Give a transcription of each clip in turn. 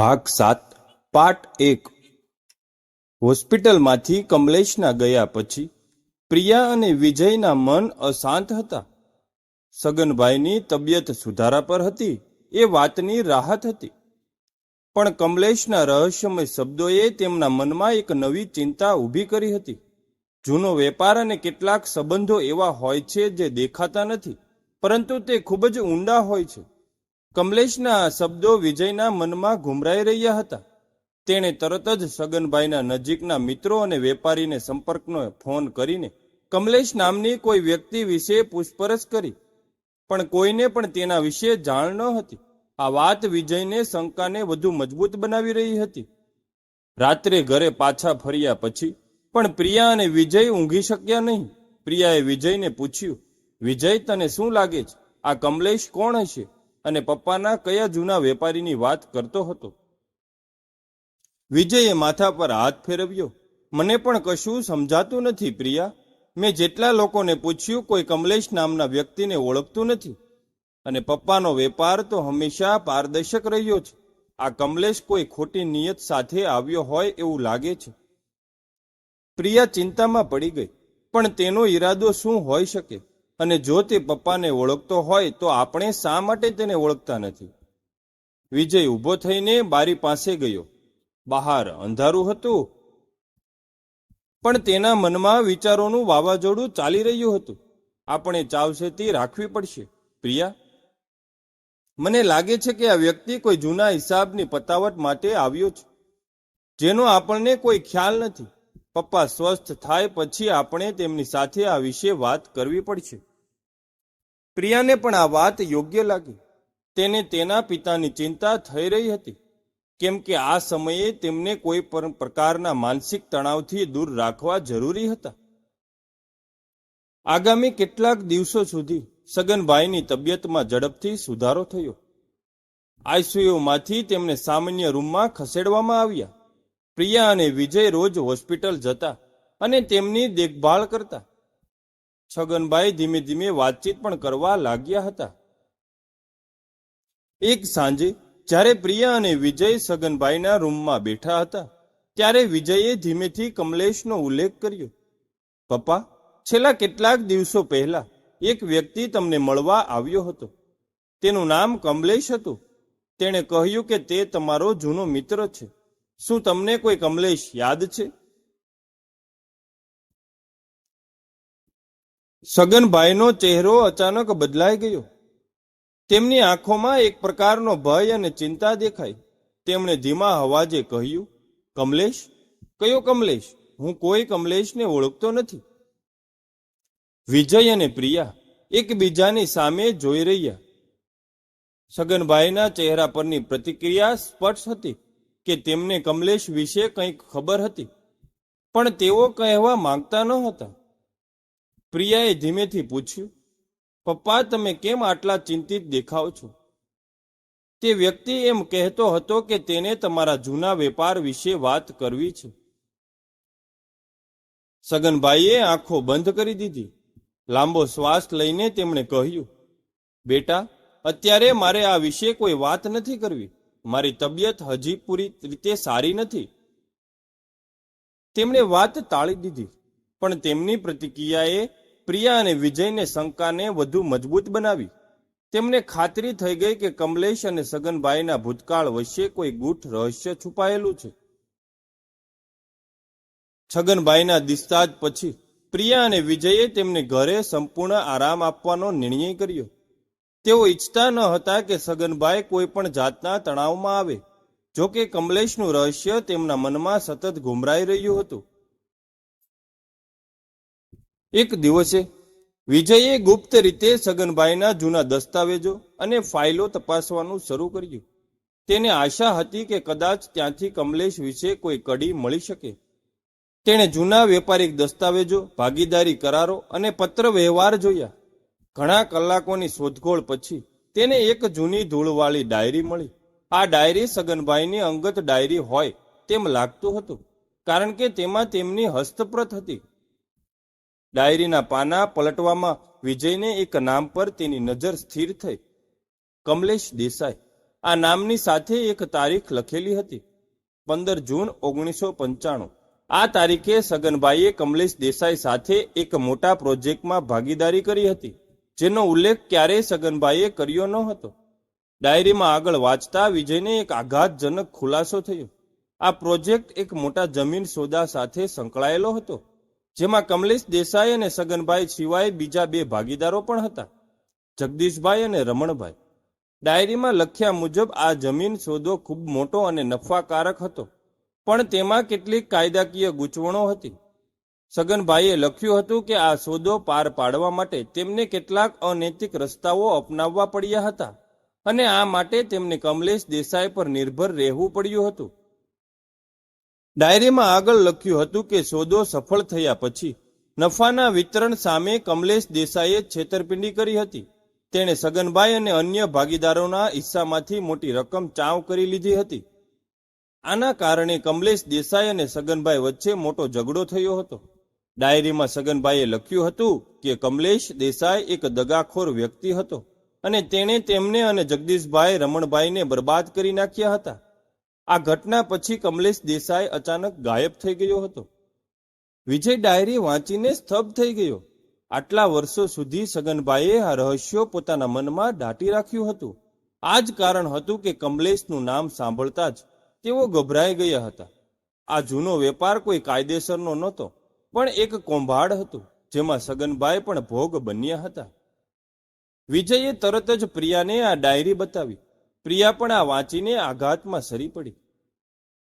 ભાગ સાત પાર્ટ એક. હોસ્પિટલમાંથી કમલેશના ગયા પછી પ્રિયા અને વિજયના મન અશાંત હતા. સગનભાઈની તબિયત સુધારા પર હતી, એ વાતની રાહત હતી. પણ કમલેશના રહસ્યમય શબ્દોએ તેમના મનમાં એક નવી ચિંતા ઊભી કરી હતી. જૂનો વેપાર અને કેટલાક સંબંધો એવા હોય છે જે દેખાતા નથી, પરંતુ તે ખૂબ જ ઊંડા હોય છે. કમલેશના શબ્દો વિજયના મનમાં ઘુમરાઈ રહ્યા હતા. તેણે તરત જ સગનભાઈના નજીકના મિત્રો અને વેપારીને સંપર્કનો ફોન કરીને કમલેશ નામની કોઈ વ્યક્તિ વિશે પૂછપરછ કરી. પણ કોઈને પણ તેના વિશે જાણ ન હતી. આ વાત વિજયને શંકાને વધુ મજબૂત બનાવી રહી હતી. રાત્રે ઘરે પાછા ફર્યા પછી પણ પ્રિયા અને વિજય ઊંઘી શક્યા નહીં. પ્રિયાએ વિજયને પૂછ્યું, વિજય, તને શું લાગે છે? આ કમલેશ કોણ હશે? અને પપ્પાના કયા જૂના વેપારીની વાત કરતો હતો? વિજયે માથા પર હાથ ફેરવ્યો. મને પણ કશું સમજાતું નથી પ્રિયા. મેં જેટલા લોકોને પૂછ્યું, કોઈ કમલેશ નામના વ્યક્તિને ઓળખતું નથી. અને પપ્પાનો વેપાર તો હંમેશા પારદર્શક રહ્યો છે. આ કમલેશ કોઈ ખોટી નિયત સાથે આવ્યો હોય એવું લાગે છે. પ્રિયા ચિંતામાં પડી ગઈ. પણ તેનો ઈરાદો શું હોઈ શકે? અને જો તે પપ્પાને ઓળખતો હોય તો આપણે શા માટે તેને ઓળખતા નથી? વિજય ઊભો થઈને બારી પાસે ગયો. બહાર અંધારું હતું. પણ તેના મનમાં વિચારોનું વાવાઝોડું ચાલી રહ્યું હતું. આપણે ચાવસેતી રાખવી પડશે. પ્રિયા? મને લાગે છે કે આ વ્યક્તિ કોઈ જૂના હિસાબની પતાવટ માટે આવ્યો છે. જેનો આપણને કોઈ ખ્યાલ નથી. પપ્પા સ્વસ્થ થાય પછી આપણે તેમની સાથે આ વિશે વાત કરવી પડશે. પ્રિયાને પણ આ વાત યોગ્ય લાગી. તેને તેના પિતાની ચિંતા થઈ રહી હતી, કેમ કે આ સમયે તેમને કોઈ પણ પ્રકારના માનસિક તણાવથી દૂર રાખવા જરૂરી હતા. આગામી કેટલાક દિવસો સુધી સગનભાઈની તબિયતમાં ઝડપથી સુધારો થયો. આઈસીયુમાંથી તેમને સામાન્ય રૂમમાં ખસેડવામાં આવ્યા. પ્રિયા અને વિજય રોજ હોસ્પિટલ જતા અને તેમની દેખભાળ કરતા. છગનભાઈ ધીમે ધીમે વાતચીત પણ કરવા લાગ્યા હતા. એક સાંજે જ્યારે પ્રિયા અને વિજય સગનભાઈના રૂમમાં બેઠા હતા, ત્યારે વિજયે ધીમેથી કમલેશનો ઉલ્લેખ કર્યો. પપ્પા, છેલ્લા કેટલાક દિવસો પહેલા એક વ્યક્તિ તમને મળવા આવ્યો હતો. તેનું નામ કમલેશ હતું. તેણે કહ્યું કે તે તમારો જૂનો મિત્ર છે. શું તમને કોઈ કમલેશ યાદ છે? સગનભાઈનો ચહેરો અચાનક બદલાઈ ગયો. તેમની આંખોમાં એક પ્રકારનો ભય અને ચિંતા દેખાઈ. તેમણે ધીમા અવાજે કહ્યું, કમલેશ, કયો કમલેશ? હું કોઈ કમલેશને ઓળખતો નથી. વિજય અને પ્રિયા એકબીજાની સામે જોઈ રહ્યા. સગનભાઈના ચહેરા પરની પ્રતિક્રિયા સ્પષ્ટ હતી કે તેમને કમલેશ વિશે કંઈક ખબર હતી, પણ તેઓ કહેવા માંગતા ન હતા પ્રિયાએ ધીમેથી પૂછ્યું, પપ્પા, તમે કેમ આટલા ચિંતિત દેખાવ છો? તે વ્યક્તિ એમ કહેતો હતો કે તેને તમારા જૂના વેપાર વિશે વાત કરવી છે. સગનભાઈએ આંખો બંધ કરી દીધી. લાંબો શ્વાસ લઈને તેમણે કહ્યું, બેટા, અત્યારે મારે આ વિશે કોઈ વાત નથી કરવી. મારી તબિયત હજી પૂરી રીતે સારી નથી. તેમણે વાત ટાળી દીધી, પણ તેમની પ્રતિક્રિયાએ પ્રિયા અને વિજયને શંકાને વધુ મજબૂત બનાવી. તેમને ખાતરી થઈ ગઈ કે કમલેશ અને સગનભાઈના ભૂતકાળ વચ્ચે કોઈ ગૂઠ રહસ્ય છુપાયેલું છે. છગનભાઈના દિસ્તાજ પછી પ્રિયા અને વિજયે તેમને ઘરે સંપૂર્ણ આરામ આપવાનો નિર્ણય કર્યો. તેઓ ઈચ્છતા ન હતા કે સગનભાઈ કોઈ પણ જાતના તણાવમાં આવે. જો કે કમલેશનું રહસ્ય તેમના મનમાં સતત ઘુમરાઈ રહ્યું હતું. એક દિવસે વિજયે ગુપ્ત રીતે સગનભાઈના જૂના દસ્તાવેજો અને ફાઇલો તપાસવાનું શરૂ કર્યું. તેને આશા હતી કે કદાચ ત્યાંથી કમલેશ વિશે કોઈ કડી મળી શકે. તેણે જૂના વેપારીક દસ્તાવેજો, ભાગીદારી કરારો અને પત્ર વ્યવહાર જોયા. ઘણા કલાકોની શોધખોળ પછી તેને એક જૂની ધૂળવાળી ડાયરી મળી. આ ડાયરી સગનભાઈની અંગત ડાયરી હોય તેમ લાગતું હતું, કારણ કે તેમાં તેમની હસ્તપ્રત હતી. ડાયરીના પાના પલટવામાં વિજયને એક નામ પર તેની નજર સ્થિર થઈ. કમલેશ દેસાઈ. આ નામની સાથે એક તારીખ લખેલી હતી. પંદર જૂન ઓગણીસો પંચાણું. આ તારીખે સગનભાઈએ કમલેશ દેસાઈ સાથે એક મોટા પ્રોજેક્ટમાં ભાગીદારી કરી હતી, જેનો ઉલ્લેખ ક્યારેય સગનભાઈએ કર્યો ન હતો. ડાયરીમાં આગળ વાંચતા વિજયને એક આઘાતજનક ખુલાસો થયો. આ પ્રોજેક્ટ એક મોટા જમીન સોદા સાથે સંકળાયેલો હતો. જેમાં કમલેશ દેસાઈ અને સગનભાઈ સિવાય બીજા બે ભાગીદારો પણ હતા. જગદીશભાઈ અને રમણભાઈ. ડાયરીમાં લખ્યા મુજબ આ જમીન સોદો ખૂબ મોટો અને નફાકારક હતો, પણ તેમાં કેટલીક કાયદાકીય ગૂંચવણો હતી. સગનભાઈએ લખ્યું હતું કે આ સોદો પાર પાડવા માટે તેમને કેટલાક અનૈતિક રસ્તાઓ અપનાવવા પડ્યા હતા અને આ માટે તેમને કમલેશ દેસાઈ પર નિર્ભર રહેવું પડ્યું હતું. ડાયરીમાં આગળ લખ્યું હતું કે સોદો સફળ થયા પછી નફાના વિતરણ સામે કમલેશ દેસાઈએ છેતરપિંડી કરી હતી. તેણે સગનભાઈ અને અન્ય ભાગીદારોના હિસ્સામાંથી મોટી રકમ ચાવ કરી લીધી હતી. આના કારણે કમલેશ દેસાઈ અને સગનભાઈ વચ્ચે મોટો ઝઘડો થયો હતો. ડાયરીમાં સગનભાઈએ લખ્યું હતું કે કમલેશ દેસાઈ એક દગાખોર વ્યક્તિ હતો અને તેણે તેમને અને જગદીશભાઈ રમણભાઈને બરબાદ કરી નાખ્યા હતા. આ ઘટના પછી કમલેશ દેસાઈ અચાનક ગાયબ થઈ ગયો હતો. વિજય ડાયરી વાંચીને સ્તબ્ધ થઈ ગયો. આટલા વર્ષો સુધી સગનભાઈએ આ રહસ્યો પોતાના મનમાં દાટી રાખ્યું હતું. આ જ કારણ હતું કે કમલેશનું નામ સાંભળતા જ તેઓ ગભરાઈ ગયા હતા. આ જૂનો વેપાર કોઈ કાયદેસરનો નહોતો, પણ એક કૌભાડ હતું, જેમાં સગનભાઈ પણ ભોગ બન્યા હતા. વિજયે તરત જ પ્રિયાને આ ડાયરી બતાવી. પ્રિયા પણ આ વાંચીને આઘાતમાં સરી પડી.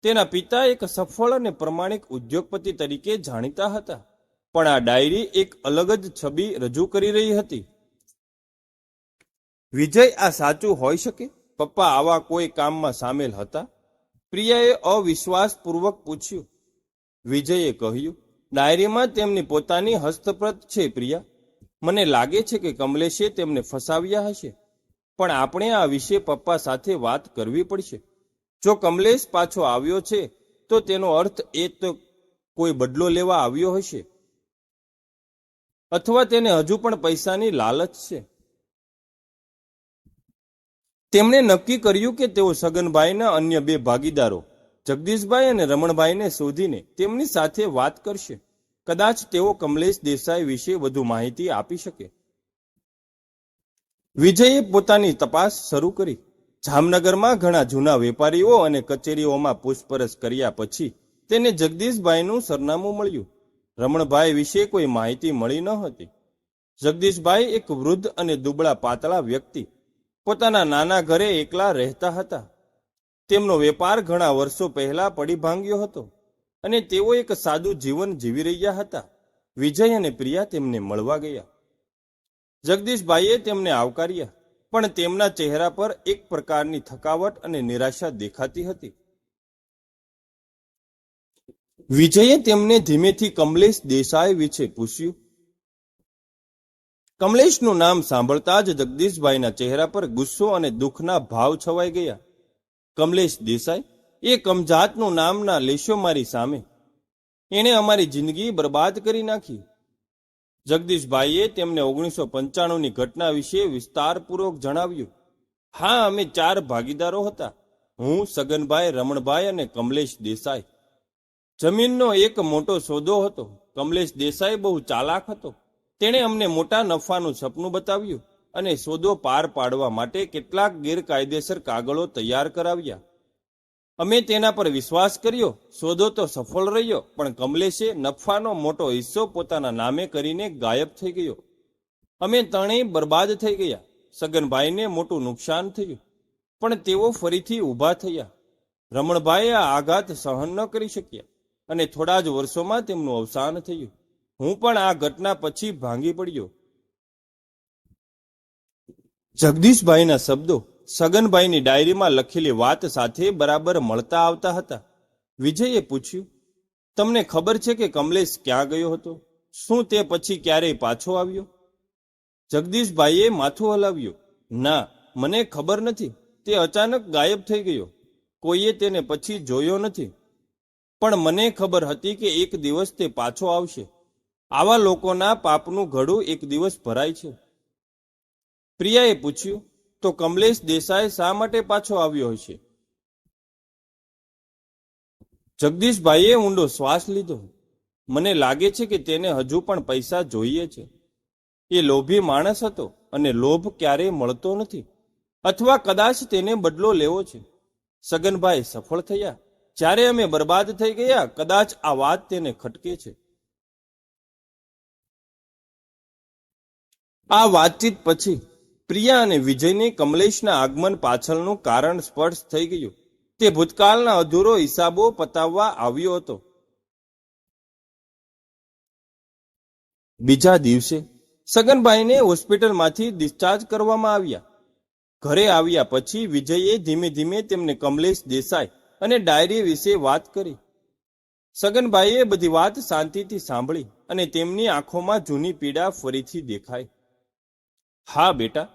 તેના પિતા એક સફળ અને પ્રમાણિક ઉદ્યોગપતિ તરીકે જાણીતા હતા, પણ આ ડાયરી એક અલગ જ છબી રજૂ કરી રહી હતી. વિજય, આ સાચું હોઈ શકે? પપ્પા આવા કોઈ કામમાં સામેલ હતા? પ્રિયાએ અવિશ્વાસપૂર્વક પૂછ્યું. વિજયે કહ્યું, ડાયરીમાં તેમની પોતાની હસ્તપ્રત છે પ્રિયા. મને લાગે છે કે કમલેશે તેમને ફસાવ્યા હશે. પણ આપણે આ વિશે પપ્પા સાથે વાત કરવી પડશે. જો કમલેશ પાછો આવ્યો છે, તો તેનો અર્થ એ તો કોઈ બદલો લેવા આવ્યો હશે? અથવા તેને હજુ પણ પૈસાની લાલચ છે? તેમણે નક્કી કર્યું કે તેઓ સગનભાઈના અન્ય બે ભાગીદારો, જગદીશભાઈ અને રમણભાઈને શોધીને તેમની સાથે વાત કરશે. કદાચ તેઓ કમલેશ દેસાઈ વિશે વધુ માહિતી આપી શકે. વિજયે પોતાની તપાસ શરૂ કરી. જામનગરમાં ઘણા જૂના વેપારીઓ અને કચેરીઓમાં પૂછપરછ કર્યા પછી તેને જગદીશભાઈનું સરનામું મળ્યું. રમણભાઈ વિશે કોઈ માહિતી મળી ન હતી. જગદીશભાઈ એક વૃદ્ધ અને દુબળા પાતળા વ્યક્તિ. પોતાના નાના ઘરે એકલા રહેતા હતા. તેમનો વેપાર ઘણા વર્ષો પહેલા પડી ભાંગ્યો હતો અને તેઓ એક સાદું જીવન જીવી રહ્યા હતા. વિજય અને પ્રિયા તેમને મળવા ગયા. જગદીશભાઈએ તેમને આવકાર્યા, પણ તેમના ચહેરા પર એક પ્રકારની થકાવટ અને નિરાશા દેખાતી હતી. વિજયે તેમને ધીમેથી કમલેશ દેસાઈ વિશે પૂછ્યું. કમલેશનું નામ સાંભળતા જ જગદીશભાઈના ચહેરા પર ગુસ્સો અને દુઃખના ભાવ છવાઈ ગયા. કમલેશ દેસાઈ, એ કમજાતનું નામ ના લેશો મારી સામે. એણે અમારી જિંદગી બરબાદ કરી નાખી. જગદીશભાઈએ તેમને ઓગણીસો પંચાણુંની ઘટના વિશે વિસ્તારપૂર્વક જણાવ્યું. હા, અમે ચાર ભાગીદારો હતા. હું, સગનભાઈ, રમણભાઈ અને કમલેશ દેસાઈ. જમીનનો એક મોટો સોદો હતો. કમલેશ દેસાઈ બહુ ચાલાક હતો. તેણે અમને મોટા નફાનું સપનું બતાવ્યું અને સોદો પાર પાડવા માટે કેટલાક ગેરકાયદેસર કાગળો તૈયાર કરાવ્યા. અમે તેના પર વિશ્વાસ કર્યો સોદો તો સફળ રહ્યો, પણ કમલેશે નફાનો મોટો હિસ્સો પોતાના નામે કરીને ગાયબ થઈ ગયો. અમે ત્રણેય બરબાદ થઈ ગયા. સગનભાઈને મોટું નુકસાન થયું. પણ તેઓ ફરીથી ઊભા થયા. રમણભાઈએ આ આઘાત સહન ન કરી શક્યા અને થોડા જ વર્ષોમાં તેમનું અવસાન થયું. હું પણ આ ઘટના પછી ભાંગી પડ્યો. જગદીશભાઈના શબ્દો સગનભાઈની ડાયરીમાં લખેલી વાત સાથે બરાબર મળતા આવતા હતા. વિજયે પૂછ્યું, તમને ખબર છે કે કમલેશ ક્યાં ગયો હતો? શું તે પછી ક્યારેય પાછો આવ્યો? જગદીશભાઈએ માથું હલાવ્યું, ના, મને ખબર નથી. તે અચાનક ગાયબ થઈ ગયો. કોઈએ તેને પછી જોયો નથી. પણ મને ખબર હતી કે એક દિવસ તે પાછો આવશે. આવા લોકોના પાપનું ઘડું એક દિવસ ભરાય છે. પ્રિયાએ પૂછ્યું તો કમલેશ દેસાઈ શા માટે પાછો આવ્યો હશે જગદીશભાઈએ ઊંડો શ્વાસ લીધો. મને લાગે છે કે તેને હજુ પણ પૈસા જોઈએ છે. એ લોભી માણસ હતો અને લોભ ક્યારેય મળતો નથી. અથવા કદાચ તેને બદલો લેવો છે. સગનભાઈ સફળ થયા. જ્યારે અમે બરબાદ થઈ ગયા, કદાચ આ વાત તેને ખટકે છે. આ વાતચીત પછી પ્રિયા અને વિજયને કમલેશના આગમન પાછળનું કારણ સ્પષ્ટ થઈ ગયું. તે ભૂતકાળના અધૂરો હિસાબો પતાવવા આવ્યો હતો. બીજા દિવસે સગનભાઈને હોસ્પિટલમાંથી ડિસ્ચાર્જ કરવામાં આવ્યા. ઘરે આવ્યા પછી વિજયે ધીમે ધીમે તેમને કમલેશ દેસાઈ અને ડાયરી વિશે વાત કરી. સગનભાઈએ બધી વાત શાંતિથી સાંભળી અને તેમની આંખોમાં જૂની પીડા ફરીથી દેખાઈ. હા બેટા,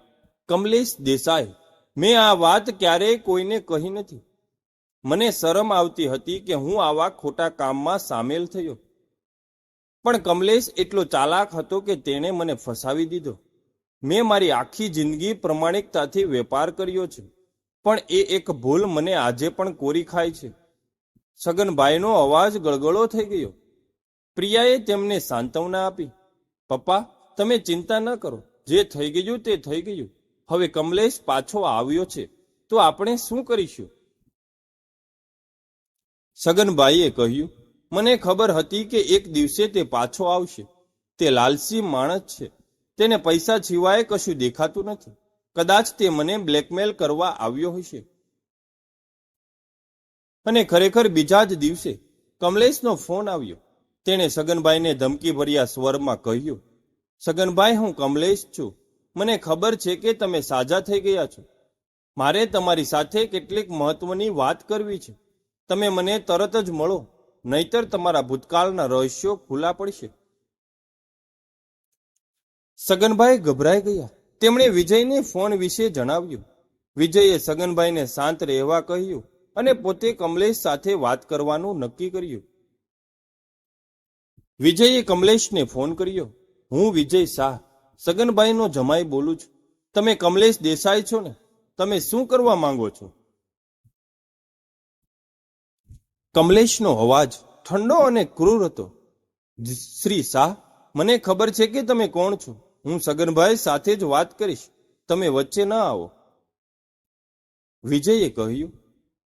કમલેશ દેસાઈ, મેં આ વાત ક્યારેય કોઈને કહી નથી. મને શરમ આવતી હતી કે હું આવા ખોટા કામમાં સામેલ થયો. પણ કમલેશ એટલો ચાલાક હતો કે તેણે મને ફસાવી દીધો. મેં મારી આખી જિંદગી પ્રમાણિકતાથી વેપાર કર્યો છે, પણ એ એક ભૂલ મને આજે પણ કોરી ખાય છે. સગનભાઈનો અવાજ ગળગળો થઈ ગયો. પ્રિયાએ તેમને સાંત્વના આપી, પપ્પા, તમે ચિંતા ન કરો. જે થઈ ગયું તે થઈ ગયું. હવે કમલેશ પાછો આવ્યો છે. તો આપણે શું કરીશું? સગનભાઈએ કહ્યું, મને ખબર હતી કે એક દિવસે તે પાછો આવશે. તે લાલસી માણસ છે. તેને પૈસા સિવાય કશું દેખાતું નથી. કદાચ તે મને બ્લેકમેલ કરવા આવ્યો હશે. અને ખરેખર બીજા જ દિવસે કમલેશનો ફોન આવ્યો. તેણે સગનભાઈને ધમકી ભર્યા સ્વરમાં કહ્યું સગનભાઈ, હું કમલેશ છું. મને ખબર છે કે તમે સાજા થઈ ગયા છો. મારે તમારી સાથે કેટલીક મહત્વની વાત કરવી છે. તમે મને તરત જ મળો, નહીતર તમારા ભૂતકાળના રહસ્યો ખુલ્લા પડશે. સગનભાઈ ગભરાઈ ગયા. તેમણે વિજયને ફોન વિશે જણાવ્યું. વિજયે સગનભાઈને શાંત રહેવા કહ્યું અને પોતે કમલેશ સાથે વાત કરવાનું નક્કી કર્યું. વિજયે કમલેશને ફોન કર્યો. હું વિજય શાહ, સગનભાઈનો જમાઈ બોલું છું. તમે કમલેશ દેસાઈ છો ને? તમે શું કરવા માંગો છો? કમલેશનો અવાજ ઠંડો અને ક્રૂર હતો. શ્રી શાહ, મને ખબર છે કે તમે કોણ છો? હું સગનભાઈ સાથે જ વાત કરીશ. તમે વચ્ચે ન આવો. વિજયે કહ્યું,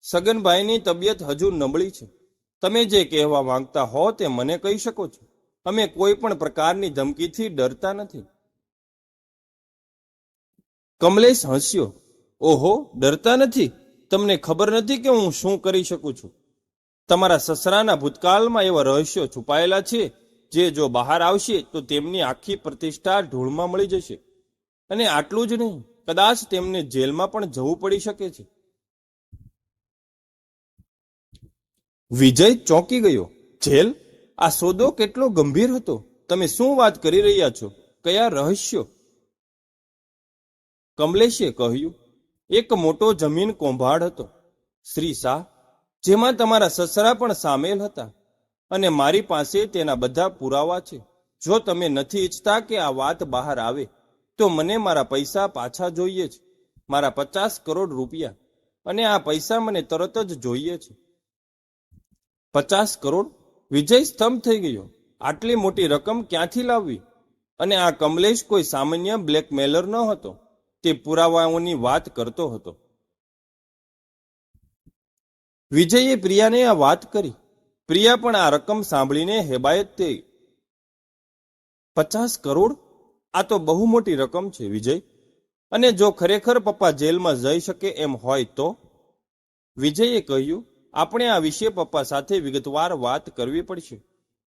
સગનભાઈની તબિયત હજુ નબળી છે. તમે જે કહેવા માંગતા હો તે મને કહી શકો છો. અમે કોઈ પણ પ્રકારની ધમકીથી ડરતા નથી. કમલેશ હસ્યો. ઓહો, ડરતા નથી? તમને ખબર નથી કે હું શું કરી શકું છું? તમારા સસરાના ભૂતકાળમાં એવા રહસ્યો છુપાયેલા છે, જે જો બહાર આવશે તો તેમની આખી પ્રતિષ્ઠા ઢોળમાં મળી જશે. અને આટલું જ નહીં, કદાચ તેમને જેલમાં પણ જવું પડી શકે છે. વિજય ચોંકી ગયો. જેલ? આ સોદો કેટલો ગંભીર હતો. તમે શું વાત કરી રહ્યા છો? કયા રહસ્યો? કમલેશે કહ્યું, એક મોટો જમીન કોંભાડ હતો. શ્રી શાહ, જેમાં તમારા સસરા પણ સામેલ હતા અને મારી પાસે તેના બધા પુરાવા છે. જો તમે નથી ઈચ્છતા કે આ વાત બહાર આવે, તો મને મારા પૈસા પાછા જોઈએ છે. મારા પચાસ કરોડ રૂપિયા અને આ પૈસા મને તરત જ જોઈએ છે. પચાસ કરોડ? વિજય સ્તંભ થઈ ગયો. આટલી મોટી રકમ ક્યાંથી લાવવી? અને આ કમલેશ કોઈ સામાન્ય બ્લેકમેલર ન હતો. તે પુરાવાઓની વાત કરતો હતો. વિજયે પ્રિયાને આ વાત કરી. પ્રિયા પણ આ રકમ સાંભળીને હેબાયત થઈ. પચાસ કરોડ? આ તો બહુ મોટી રકમ છે, વિજય. અને જો ખરેખર પપ્પા જેલમાં જઈ શકે એમ હોય તો? વિજયે કહ્યું આપણે આ વિશે પપ્પા સાથે વિગતવાર વાત કરવી પડશે.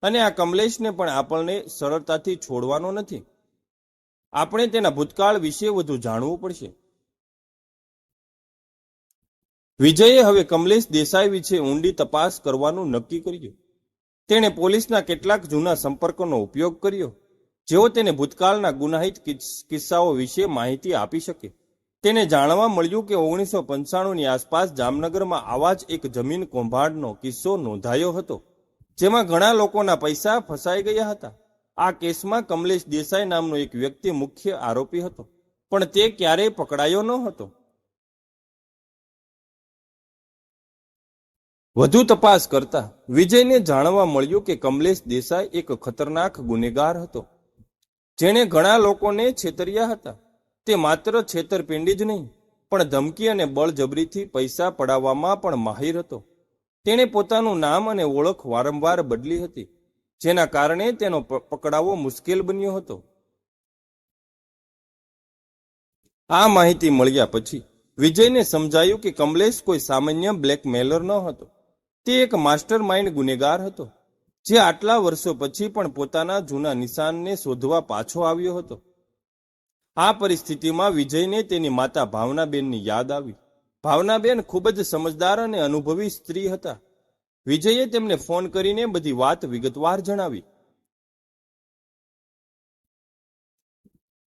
અને આ કમલેશને પણ આપણને સરળતાથી છોડવાનો નથી. આપણે તેના ભૂતકાળ વિશે વધુ જાણવું પડશે. વિજયે હવે કમલેશ દેસાઈ વિશે ઊંડી તપાસ કરવાનું નક્કી કર્યું. તેણે પોલીસના કેટલાક જૂના સંપર્કોનો ઉપયોગ કર્યો. જેઓ તેને ભૂતકાળના ગુનાહિત કિસ- કિસ્સાઓ વિશે માહિતી આપી શકે. તેને જાણવા મળ્યું કે ઓગણીસો પંચાણુંની આસપાસ જામનગરમાં આવા જ એક જમીન કૌભાંડનો કિસ્સો નોંધાયો હતો, જેમાં ઘણા લોકોના પૈસા ફસાઈ ગયા હતા. આ કેસમાં કમલેશ દેસાઈ નામનો એક વ્યક્તિ મુખ્ય આરોપી હતો, પણ તે ક્યારેય પકડાયો ન હતો વધુ તપાસ કરતા વિજયને જાણવા મળ્યું કે કમલેશ દેસાઈ એક ખતરનાક ગુનેગાર હતો, જેણે ઘણા લોકોને છેતર્યા હતા. તે માત્ર છેતરપિંડી જ નહીં, પણ ધમકી અને બળજબરીથી પૈસા પડાવવામાં પણ માહિર હતો. તેણે પોતાનું નામ અને ઓળખ વારંવાર બદલી હતી, જેના કારણે તેનો પકડાવો મુશ્કેલ બન્યો હતો. આ માહિતી મળ્યા પછી વિજયને સમજાયું કે કમલેશ કોઈ સામાન્ય બ્લેકમેલર ન હતો. તે એક માસ્ટર માઇન્ડ ગુનેગાર હતો, જે આટલા વર્ષો પછી પણ પોતાના જૂના નિશાનને શોધવા પાછો આવ્યો હતો. આ પરિસ્થિતિમાં વિજયને તેની માતા ભાવનાબેનની યાદ આવી. ભાવનાબેન ખૂબ જ સમજદાર અને અનુભવી સ્ત્રી હતા. વિજયે તેમને ફોન કરીને બધી વાત વિગતવાર જણાવી.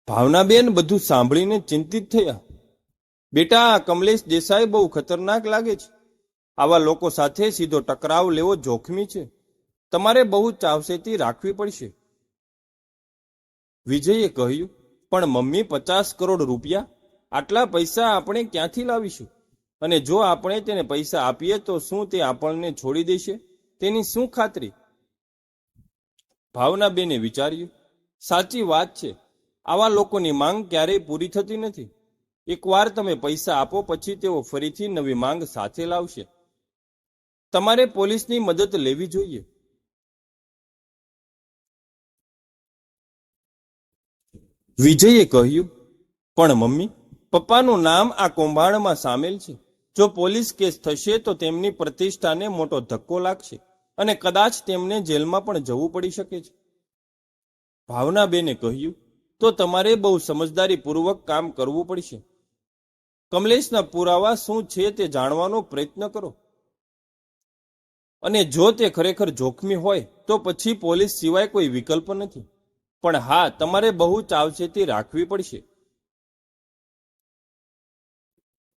ભાવનાબેન બધું સાંભળીને ચિંતિત થયા. બેટા, આ કમલેશ દેસાઈ બહુ ખતરનાક લાગે છે. આવા લોકો સાથે સીધો ટકરાવ લેવો જોખમી છે. તમારે બહુ ચાવસેતી રાખવી પડશે. વિજયે કહ્યું પણ મમ્મી પચાસ કરોડ રૂપિયા? આટલા પૈસા આપણે ક્યાંથી લાવીશું? અને જો આપણે તેને પૈસા આપીએ તો શું તે આપણને છોડી દેશે? તેની શું ખાતરી? ભાવનાબેને વિચાર્યું. સાચી વાત છે. આવા લોકોની માંગ ક્યારેય પૂરી થતી નથી. એકવાર તમે પૈસા આપો પછી તેઓ ફરીથી નવી માંગ સાથે લાવશે. તમારે પોલીસની મદદ લેવી જોઈએ. વિજયે કહ્યું, પણ મમ્મી, પપ્પાનું નામ આ કૌભાંડમાં સામેલ છે. જો પોલીસ કેસ થશે તો તેમની પ્રતિષ્ઠાને મોટો ધક્કો લાગશે અને કદાચ તેમને જેલમાં પણ જવું પડી શકે છે. ભાવનાબેને કહ્યું, તો તમારે બહુ સમજદારીપૂર્વક કામ કરવું પડશે. કમલેશના પુરાવા શું છે તે જાણવાનો પ્રયત્ન કરો. અને જો તે ખરેખર જોખમી હોય, તો પછી પોલીસ સિવાય કોઈ વિકલ્પ નથી. પણ હા, તમારે બહુ ચાવચેતી રાખવી પડશે.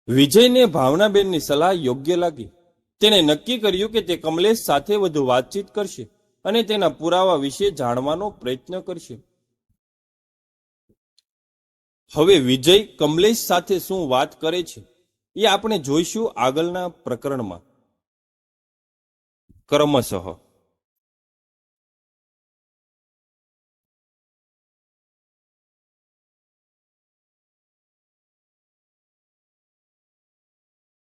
વિજયને ભાવનાબેનની સલાહ યોગ્ય લાગી. તેણે નક્કી કર્યું કે તે કમલેશ સાથે વધુ વાતચીત કરશે અને તેના પુરાવા વિશે જાણવાનો પ્રયત્ન કરશે. હવે વિજય કમલેશ સાથે શું વાત કરે છે, એ આપણે જોઈશું આગળના પ્રકરણમાં. ક્રમશઃ